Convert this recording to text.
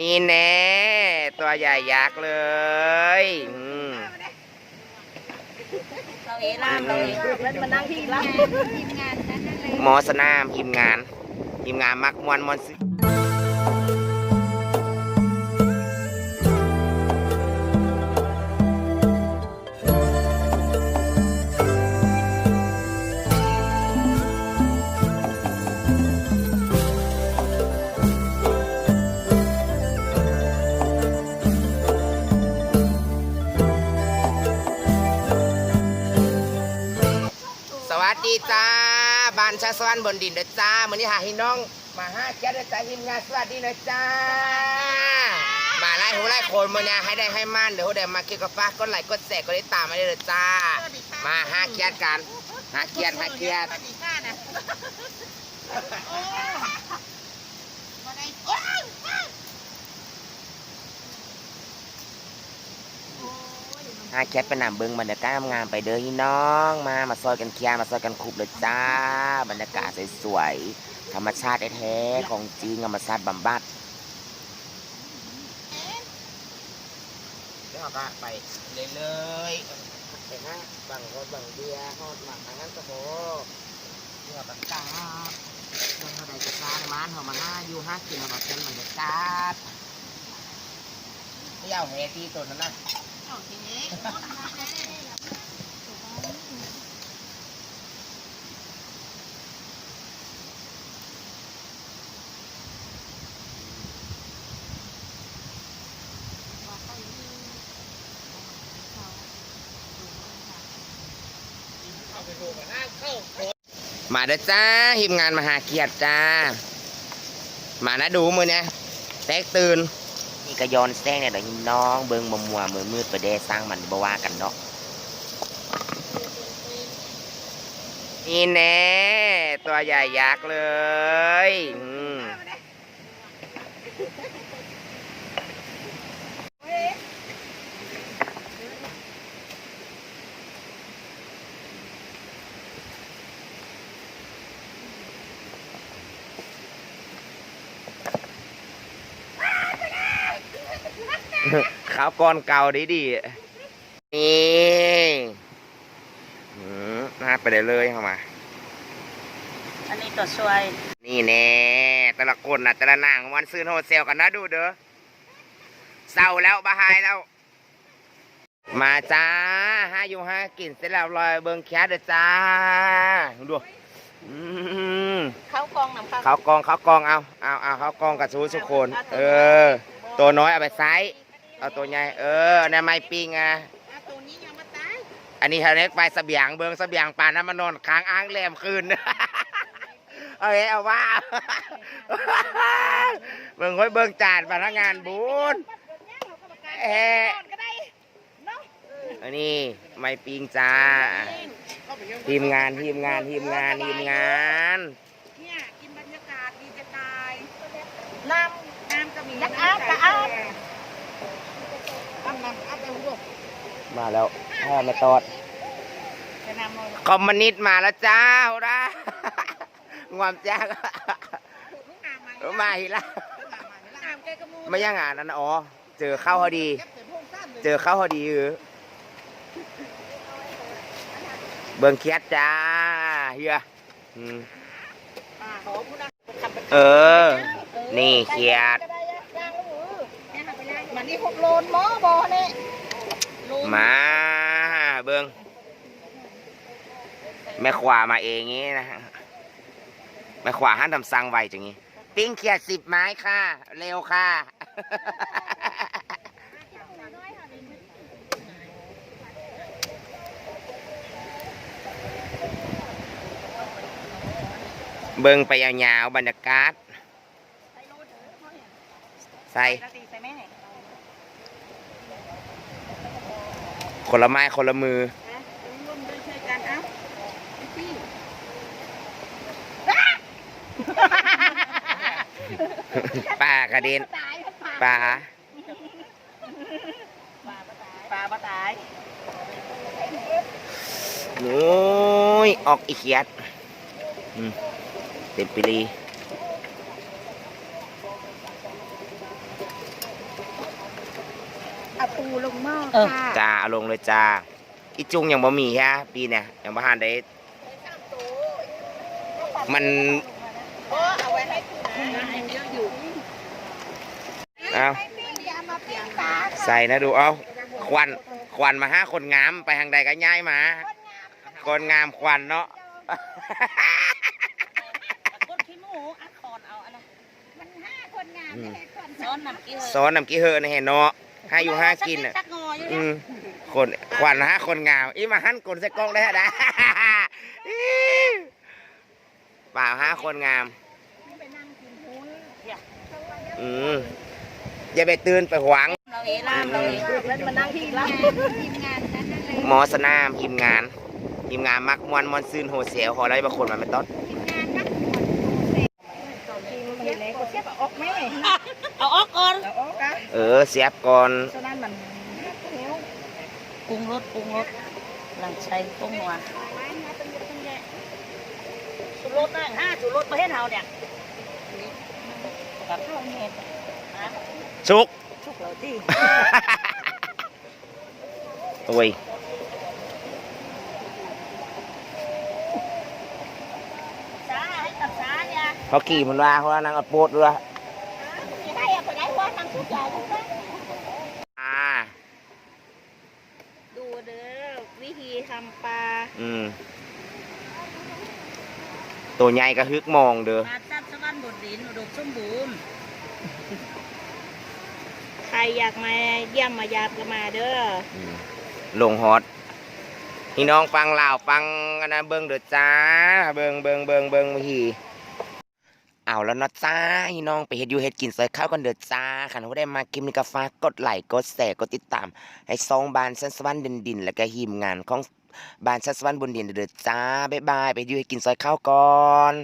นี่แน่ตัวใหญ่ยักษ์เลยอืมเราเอล่ามเราเองแล้วมานั่งที่ล่ามทีมงานนั้นนั่นเลยหมอสนามทีมงานทีมงานมักมวนมวนซื้ จ้าบ้านชาสวรรค์บนดินเด้อจ้ามื้อนี้หาพี่น้อง มาห้าแก๊สเด้อจ้าทีมงานสวัสดีนะจ้า มาไล่หูไล่โคนมื้อนี้ให้ได้ให้มั่นเดี๋ยวเดี๋ยวมาเกี่ยวกับฟ้ากกดไลกดแชร์กดติดตามมาได้เลยจ้า มาห้าแก๊สกันห้าแก๊สห้าแก๊สสวัสดีค่ะนะ หาแก๊สไปนำเบิ้งบรรยากาศงามไปเด้อพี่น้องมามาซอยกันเคลียร์มาซอยกันคุบเลยจ้า บรรยากาศสวยๆธรรมชาติแท้ๆของจริงธรรมชาติบำบัดแล้วก็ไปเลยๆไปฮะบังรถบังเบียร์ฮอดหมักทางนั้นก็โหเมื่อประกาเมื่อเท่าใดจะกลาในมานเขามาห้าอยู่ห้ากินเอาแบบเป็นบรรยากาศไม่เอาแฮตีตัวนั้นนะ มาเด้อจ้าทีมงานมหาเกียรติจ้า มานะดูมือเนี่ยแตกตื่น นี่ก็ย้อนแซงเนี่ยเดี๋ยวน้องเบิ้งมัวมัวมือมืดไปเด้สร้างมันบ่ว่ากันเนาะนี่แน่ตัวใหญ่ยักษ์เลยอืม ขาวก้อนเก่าดีดีๆนี่อืมน่าไปได้เลยเข้ามา อันนี้ตัวช่วย นี่แน่แต่ละคนนะแต่ละนางวันซื้อโฮเซลกันนะดูเด้อเศร้าแล้วบาหายแล้ว มาจ้าห้าอยู่ห้ากินเสร็จแล้วลอยเบิงแคสเด้อจ้าดูอืมเข้ากองน้ำข้าวเขากองเขากองเอาเอาเอาเขากองกับชูทุกคน เออ ตัวน้อยเอาไปไซส์ เอาตัวใหญ่เออในไม้ปิงอะอะตัวนี้ยังมาตายอันนี้ทะเล็กไปเสบียงเบิงเสบียงปานน้ำมันนอนค้างอ้างแรมคืนเอาเอ้เอาว่าเบิงค่อยเบิงจานพนักงานบุญเอ๊ะอันนี้ไม่ปิงจ้าทีมงานทีมงานทีมงานทีมงานเนี่ยกินบรรยากาศดีจะตายน้ำน้ำก็มียักษ์อาบกะอาบน้ำน้ำอาบไปหัว มาแล้วพ่อมาตอดจะนำมาคอมมานิสต์มาแล้วจ้าโหระงวามแจ้งลูกน้ำมามาอีกแล้วน้ำแกกระมูไม่ยังอ่านนั่นอ๋อ เจอเข้าพอดีเก็บเศษพวกสั้นเลยเจอเข้าพอดีเออเบิ่งเคียดจ้าเฮียอืมอ่าโหผู้นั้นทำเป็นเออ นี่เขียด มันนี่หกโลนหมอบอเนี่ยโลนมาเบิ่งแม่ขวามาเองงี้นะฮะแม่ขวาห้ามทำสั่งไวจังงี้ ปิ้งเขียดสิบไม้ค่ะ เร็วค่ะเบิ่งไปยาวๆบรรยากาศ ใส่ ใส่ใส่แม่ คนละไม้คนละมือนะร่วมด้วยช่วยกันเอ้าพี่ป่ากระเด็นป่าปลาปลาตายโอ้ยออกอีเขียดอืมเต็มปีรี ลงหม้อเออ ค่ะจ้าเอาลงเลยจ้าอีจุงยังบ่มีฮะปีเนี่ยยังบ่ทันได้ มัน เอาไว้ให้คุณนะเยอะอยู่เอาอย่ามาเปลี่ยนตาใส่นะดูเอาควันควันมาห้าคนงามไปทางใดก็ย้ายมา คนงามควันเนาะ กดขี้หมูอัดคอนเอาอะไรมันห้าคนงามไม่ใช่คนซ้อนน้ำกี้เหซ้อนน้ำกี้เฮอะนะเห็นเนาะ ให้อยู่ห้ากินอะอะสักงออยู่อืเนี่ยมคนควันห้าคนงามอีมาหั่นกลนใส่กล้องได้ฮะนะเปล่าห้าคนงามไปนั่งกินหุ้นอืมอย่าไปตื่นไปหวัง เราเอล่ามเราเอแล้วมานั่งที่ร้านทีมงานนั้นนั่นเลยหมอสนามทีมงานทีมงานมักมวนมวนซืนโฮเซลขออะไรบางคนมันไม่ต้นทีมงานนักบวชทีมเห็นแล้วก็เทียบออกไหม เอาออกก่อนแล้วออกอะเออเสียบก่อนฉะนั้นมันเหนียวปรุงรสปรุงรสหลังใช้ปรุงหัวจุรสนะห้าจุรสประเทศเฮาเนี่ยกับข้าวเห็ดนะชุกชุกเหล่าที่ โอ้ยช้าให้กับช้าเนี่ยเขาขี่มันว่าเขาว่านางเอาโปดด้วย อ่าดูเด้อวิธีทำปลาอืมตัวใหญ่ก็ฮึกมองเด้อปลาจับสวรรค์บนดินอุดมสมบูรณ์ใครอยากมาเยี่ยมมายามก็มาเด้ออืมลงฮอตพี่น้องฟังลาวฟังอันนะเบิ่งเด้อจ้า เบิ่งเบิ่งเบิ่งเบิ่งพี่ เอาแล้วนะจ้าพี่น้องไปเฮ็ดยูเฮ็ดกินซอยข้าวกันเดือดจ้าขันว่าได้มาคลิปนี้ก็ฝากกดไลค์กดแชร์กดติดตาม ให้ซองบานสันสวรรค์เดินดิน แล้วก็หีมงานของบานสันสวรรค์บนดินเดือดจ้าบ๊ายบายไปยู่เฮ็ดกินซอยข้าวก่อน